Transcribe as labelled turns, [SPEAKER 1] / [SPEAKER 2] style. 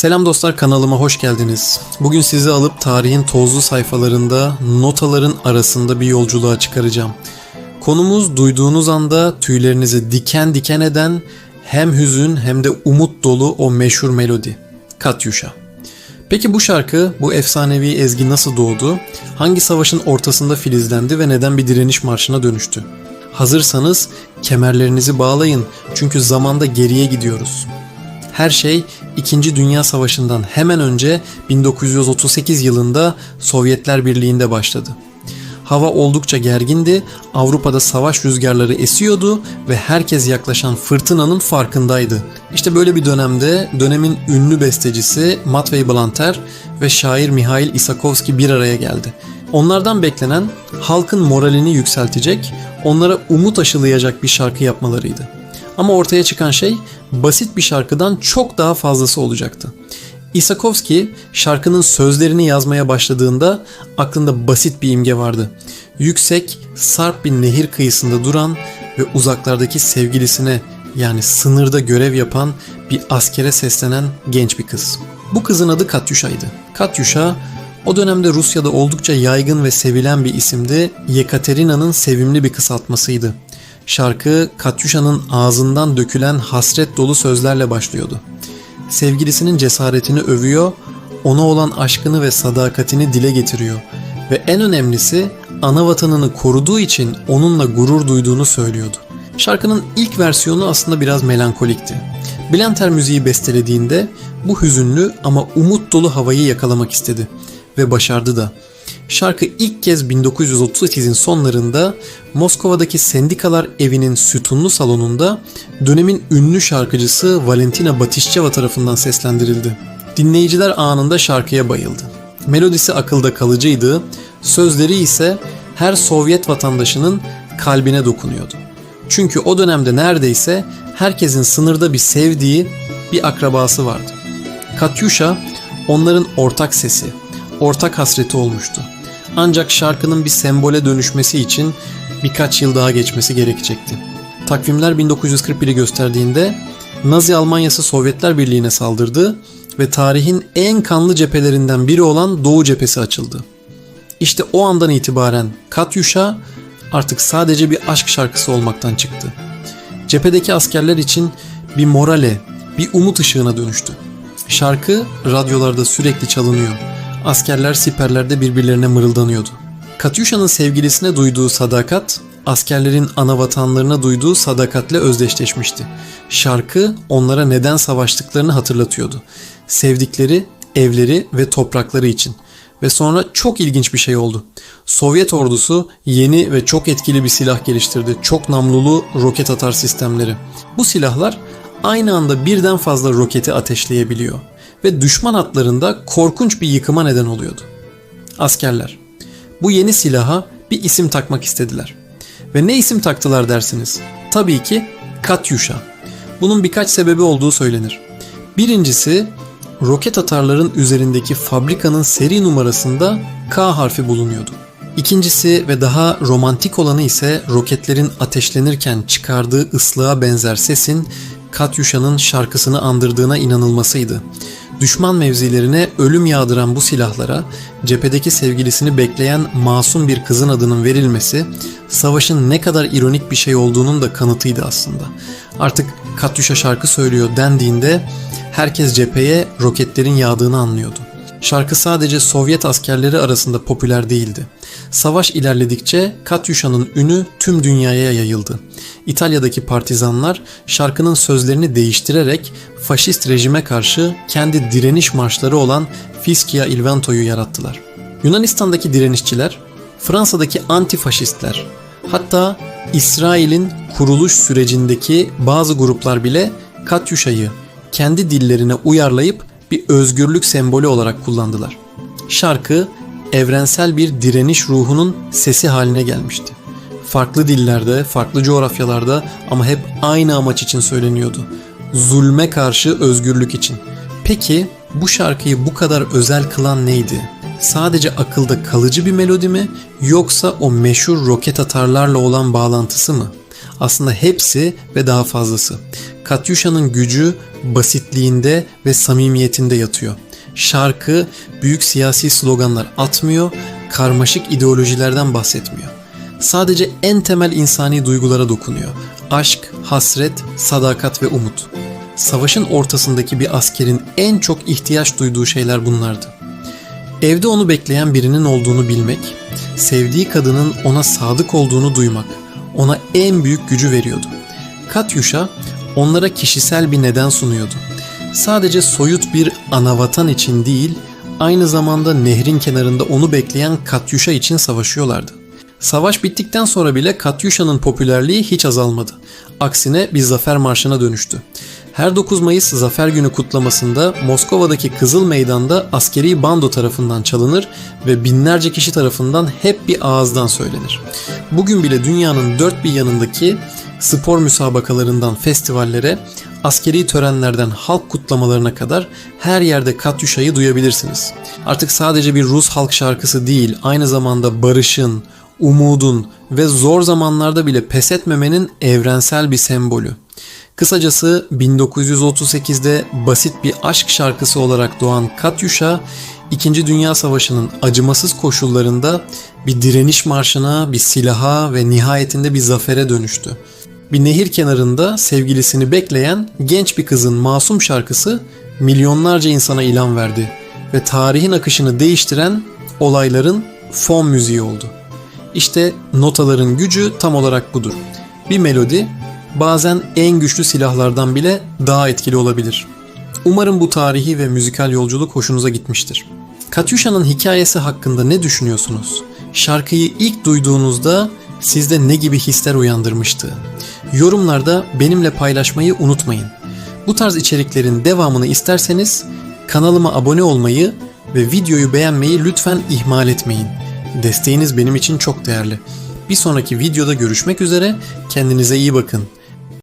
[SPEAKER 1] Selam dostlar kanalıma hoş geldiniz. Bugün sizi alıp tarihin tozlu sayfalarında notaların arasında bir yolculuğa çıkaracağım. Konumuz duyduğunuz anda tüylerinizi diken diken eden hem hüzün hem de umut dolu o meşhur melodi. Katyusha. Peki bu şarkı, bu efsanevi ezgi nasıl doğdu? Hangi savaşın ortasında filizlendi ve neden bir direniş marşına dönüştü? Hazırsanız kemerlerinizi bağlayın çünkü zamanda geriye gidiyoruz. Her şey 2. Dünya Savaşı'ndan hemen önce 1938 yılında Sovyetler Birliği'nde başladı. Hava oldukça gergindi, Avrupa'da savaş rüzgarları esiyordu ve herkes yaklaşan fırtınanın farkındaydı. İşte böyle bir dönemde dönemin ünlü bestecisi Matvey Blanter ve şair Mihail Isakovski bir araya geldi. Onlardan beklenen halkın moralini yükseltecek, onlara umut aşılayacak bir şarkı yapmalarıydı. Ama ortaya çıkan şey basit bir şarkıdan çok daha fazlası olacaktı. Isakovski şarkının sözlerini yazmaya başladığında aklında basit bir imge vardı. Yüksek, sarp bir nehir kıyısında duran ve uzaklardaki sevgilisine yani sınırda görev yapan bir askere seslenen genç bir kız. Bu kızın adı Katyusha'ydı. Katyusha o dönemde Rusya'da oldukça yaygın ve sevilen bir isimdi. Yekaterina'nın sevimli bir kısaltmasıydı. Şarkı Katyusha'nın ağzından dökülen hasret dolu sözlerle başlıyordu. Sevgilisinin cesaretini övüyor, ona olan aşkını ve sadakatini dile getiriyor ve en önemlisi ana vatanını koruduğu için onunla gurur duyduğunu söylüyordu. Şarkının ilk versiyonu aslında biraz melankolikti. Blanter müziği bestelediğinde bu hüzünlü ama umut dolu havayı yakalamak istedi ve başardı da. Şarkı ilk kez 1938'in sonlarında Moskova'daki Sendikalar Evi'nin sütunlu salonunda dönemin ünlü şarkıcısı Valentina Batişçeva tarafından seslendirildi. Dinleyiciler anında şarkıya bayıldı. Melodisi akılda kalıcıydı, sözleri ise her Sovyet vatandaşının kalbine dokunuyordu. Çünkü o dönemde neredeyse herkesin sınırda bir sevdiği bir akrabası vardı. Katyusha onların ortak sesi, ortak hasreti olmuştu. Ancak şarkının bir sembole dönüşmesi için birkaç yıl daha geçmesi gerekecekti. Takvimler 1941'i gösterdiğinde Nazi Almanyası Sovyetler Birliği'ne saldırdı ve tarihin en kanlı cephelerinden biri olan Doğu cephesi açıldı. İşte o andan itibaren Katyusha artık sadece bir aşk şarkısı olmaktan çıktı. Cephedeki askerler için bir morale, bir umut ışığına dönüştü. Şarkı radyolarda sürekli çalınıyor askerler siperlerde birbirlerine mırıldanıyordu. Katyusha'nın sevgilisine duyduğu sadakat, askerlerin ana vatanlarına duyduğu sadakatle özdeşleşmişti. Şarkı onlara neden savaştıklarını hatırlatıyordu. Sevdikleri, evleri ve toprakları için. Ve sonra çok ilginç bir şey oldu. Sovyet ordusu yeni ve çok etkili bir silah geliştirdi. Çok namlulu roket atar sistemleri. Bu silahlar aynı anda birden fazla roketi ateşleyebiliyor ve düşman hatlarında korkunç bir yıkıma neden oluyordu. Askerler bu yeni silaha bir isim takmak istediler. Ve ne isim taktılar dersiniz? Tabii ki Katyusha. Bunun birkaç sebebi olduğu söylenir. Birincisi roket atarların üzerindeki fabrikanın seri numarasında K harfi bulunuyordu. İkincisi ve daha romantik olanı ise roketlerin ateşlenirken çıkardığı ıslığa benzer sesin Katyusha'nın şarkısını andırdığına inanılmasıydı. Düşman mevzilerine ölüm yağdıran bu silahlara cephedeki sevgilisini bekleyen masum bir kızın adının verilmesi savaşın ne kadar ironik bir şey olduğunun da kanıtıydı aslında. Artık Katyusha şarkı söylüyor dendiğinde herkes cepheye roketlerin yağdığını anlıyordu. Şarkı sadece Sovyet askerleri arasında popüler değildi. Savaş ilerledikçe Katyusha'nın ünü tüm dünyaya yayıldı. İtalya'daki partizanlar şarkının sözlerini değiştirerek faşist rejime karşı kendi direniş marşları olan Fischia il Vento'yu yarattılar. Yunanistan'daki direnişçiler, Fransa'daki antifaşistler, hatta İsrail'in kuruluş sürecindeki bazı gruplar bile Katyusha'yı kendi dillerine uyarlayıp bir özgürlük sembolü olarak kullandılar. Şarkı evrensel bir direniş ruhunun sesi haline gelmişti. Farklı dillerde, farklı coğrafyalarda ama hep aynı amaç için söyleniyordu. Zulme karşı özgürlük için. Peki bu şarkıyı bu kadar özel kılan neydi? Sadece akılda kalıcı bir melodi mi yoksa o meşhur roket atarlarla olan bağlantısı mı? Aslında hepsi ve daha fazlası. Katyuşa'nın gücü basitliğinde ve samimiyetinde yatıyor. Şarkı büyük siyasi sloganlar atmıyor, karmaşık ideolojilerden bahsetmiyor. Sadece en temel insani duygulara dokunuyor. Aşk, hasret, sadakat ve umut. Savaşın ortasındaki bir askerin en çok ihtiyaç duyduğu şeyler bunlardı. Evde onu bekleyen birinin olduğunu bilmek, sevdiği kadının ona sadık olduğunu duymak ona en büyük gücü veriyordu. Katyusha onlara kişisel bir neden sunuyordu. Sadece soyut bir anavatan için değil, aynı zamanda nehrin kenarında onu bekleyen Katyusha için savaşıyorlardı. Savaş bittikten sonra bile Katyusha'nın popülerliği hiç azalmadı. Aksine bir zafer marşına dönüştü. Her 9 Mayıs Zafer Günü kutlamasında Moskova'daki Kızıl Meydan'da askeri bando tarafından çalınır ve binlerce kişi tarafından hep bir ağızdan söylenir. Bugün bile dünyanın dört bir yanındaki spor müsabakalarından festivallere, askeri törenlerden halk kutlamalarına kadar her yerde Katyuşa'yı duyabilirsiniz. Artık sadece bir Rus halk şarkısı değil, aynı zamanda barışın, umudun ve zor zamanlarda bile pes etmemenin evrensel bir sembolü. Kısacası 1938'de basit bir aşk şarkısı olarak doğan Katyusha, İkinci Dünya Savaşı'nın acımasız koşullarında bir direniş marşına, bir silaha ve nihayetinde bir zafere dönüştü. Bir nehir kenarında sevgilisini bekleyen genç bir kızın masum şarkısı milyonlarca insana ilan verdi ve tarihin akışını değiştiren olayların fon müziği oldu. İşte notaların gücü tam olarak budur. Bir melodi bazen en güçlü silahlardan bile daha etkili olabilir. Umarım bu tarihi ve müzikal yolculuk hoşunuza gitmiştir. Katyusha'nın hikayesi hakkında ne düşünüyorsunuz? Şarkıyı ilk duyduğunuzda sizde ne gibi hisler uyandırmıştı? Yorumlarda benimle paylaşmayı unutmayın. Bu tarz içeriklerin devamını isterseniz kanalıma abone olmayı ve videoyu beğenmeyi lütfen ihmal etmeyin. Desteğiniz benim için çok değerli. Bir sonraki videoda görüşmek üzere. Kendinize iyi bakın.